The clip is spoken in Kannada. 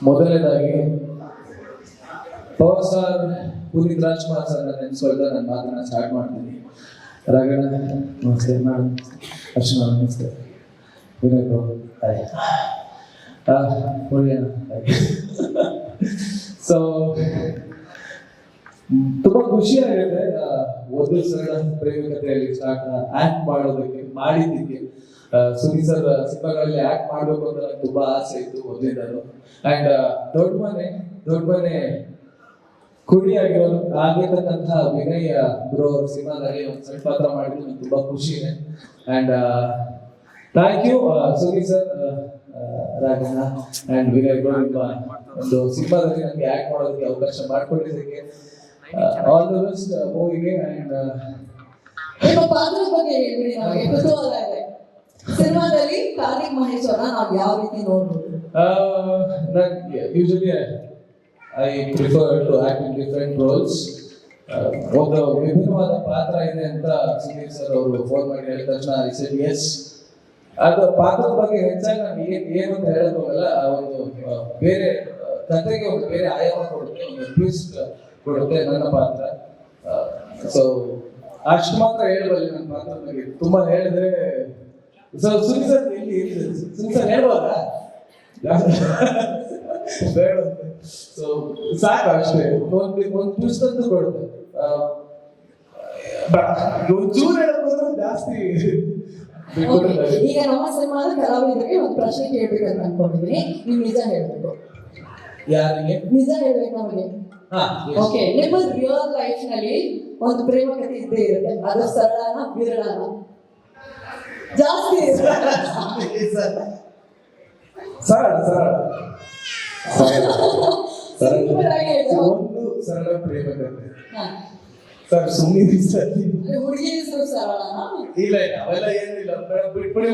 ಮೊದಲನೇದಾಗಿ power sir Puneeth Rajkumar sir ನೆನೆಸ್ಕೊಳ್ತಾ ನನ್ನ ಮಾತನ್ನ ಸ್ಟಾರ್ಟ್ ಮಾಡ್ತೀನಿ. ರಾಘಣ್ಣ ನಮಸ್ತೆ ಮೇಡಮ್ ಅರ್ಶನ ನಮಸ್ತೆ. ವಿನಯ್ ಹಾಯ್ ಸೊ ತುಂಬಾ ಖುಷಿ ಆಗುತ್ತೆ ಆ, ಒಂದು ಸರಳ ಪ್ರೇಮಿಕತೆಯಲ್ಲಿ ಸ್ಟಾರ್ಟ್ ಆಕ್ಟ್ ಮಾಡೋದಕ್ಕೆ ಮಾಡಿದ್ದಕ್ಕೆ. ಸುನಿ ಸರ್ ಸಿನಿಮಾಗಳಲ್ಲಿ ಆಕ್ಟ್ ಮಾಡಬೇಕು ಅಂತ ನನಗೆ ತುಂಬಾ ಆಸೆ ಇತ್ತು ಮೊದಲಿಂದಲೂ. ಅಂಡ್ ದೊಡ್ಡ ಮನೆ ದೊಡ್ಡ ಮನೆ ಕುಡಿ ಆಗಿರೋ ಆಗಿರ್ತಕ್ಕಂತಹ ವಿನಯ್ ಬ್ರೋ ಸಿನಿಮಾದಲ್ಲಿ ಒಂದು ಸಣ್ಣ ಪಾತ್ರ ಮಾಡಿದ್ರು, ನಂಗೆ ತುಂಬಾ ಖುಷಿ ಇದೆ. And thank you Suni sir Rajanna and Vinay bro ನಿಮ್ಮ ಒಂದು ಸಿನಿಮಾದಲ್ಲಿ ನನಗೆ ಆಕ್ಟ್ ಮಾಡೋದಕ್ಕೆ ಅವಕಾಶ ಮಾಡಿಕೊಟ್ಟಿದ್ದಕ್ಕೆ ಆಲ್ ದ ಬೆಸ್ಟ್ ಮೂವಿಗೆ ಅಂಡ್ ನಿಮ್ಮ ಪಾತ್ರದ ಬಗ್ಗೆ ಹೇಳಿ, ನಮಗೆ ಕುತೂಹಲ ಸಿನಿಮಾದಲ್ಲಿ ಕಾರ್ತಿಕ್ ಮಹೇಶ್ ಅವರನ್ನ ನಾವು ಯಾವ ರೀತಿ ನೋಡ್ಬೋದು? Usually I prefer to act in different roles ಒಂದು ವಿಭಿನ್ನವಾದ ಪಾತ್ರ ಇದೆ ಅಂತ ಸುನೀಲ್ ಸರ್ ಅವರು ಫೋನ್ ಮಾಡಿ ಹೇಳಿದ ತಕ್ಷಣ ಐ ಸೆಡ್ ಎಸ್ ಅದು ಪಾತ್ರದ ಬಗ್ಗೆ ಹೆಚ್ಚಾಗಿ ನಾನು ಏನ್ ಏನು ಅಂತ ಹೇಳಕ್ ಹೋಗಲ್ಲ ಆ ಒಂದು ಬೇರೆ, ಕಥೆಗೆ ಒಂದು ಬೇರೆ ಆಯಾಮ ಕೊಡುತ್ತೆ, ಒಂದು ಟ್ವಿಸ್ಟ್ ಕೊಡುತ್ತೆ ನನ್ನ ಪಾತ್ರ. ಸೊ ಅಷ್ಟು ಮಾತ್ರ ಹೇಳಬಲ್ಲೆ ನನ್ನ ಪಾತ್ರದ ಬಗ್ಗೆ. ತುಂಬಾ ಹೇಳಿದ್ರೆ ಸೊ ಸುನಿ ಸರ್ ಇಲ್ಲಿ ಇಲ್ಲಿ ಸುನಿ ಸರ್ ಹೇಳ್ಬೋದಾ ಬೇಡ. ಸೊ ಸಾಕು ಅಷ್ಟೇ. ಒಂದು ಒಂದು ಅಂತೂ ಕೊಡುತ್ತೆ ಒಂಚೂರು ಹೇಳೋದು ಜಾಸ್ತಿ. ಈಗ ನಮ್ಮ ಸಿನಿಮಾದ ಕಲಾವಿದರಿಗೆ ಒಂದು ಪ್ರಶ್ನೆ ಕೇಳ್ಬೇಕಂತ ಅನ್ಕೊಂಡಿದೀನಿ. ನೀವು ನಿಜ ಹೇಳ್ಬೇಕು. ಯಾರಿಗೆ? ನಿಜ ಹೇಳ್ಬೇಕು ನಮಗೆ. ಹಾ ಓಕೆ ನಿಮ್ಮ ರಿಯಲ್ ಲೈಫ್ನಲ್ಲಿ ಒಂದು ಪ್ರೇಮ ಕಥೆ ಇದ್ದೇ ಇರುತ್ತೆ. ಅದು ಸರಳನ ವಿರಳನ? ಜಾಸ್ತಿ ಸರಳ ಸರಳ ಸರಳ. ಒಂದು ಸರಳ ಪ್ರೇಮ ಕಥೆ. ಸರ್ ಸುಮ್ಮನೆ ಸರ್ ಅಂದ್ರೆ ಹುಡುಗಿ ಹೆಸರು ಸರಳನ ಇಲ್ಲ ಇಲ್ಲ ಅವೆಲ್ಲ ಏನಿಲ್ಲ ಬಿಟ್ಬಿಡಿ?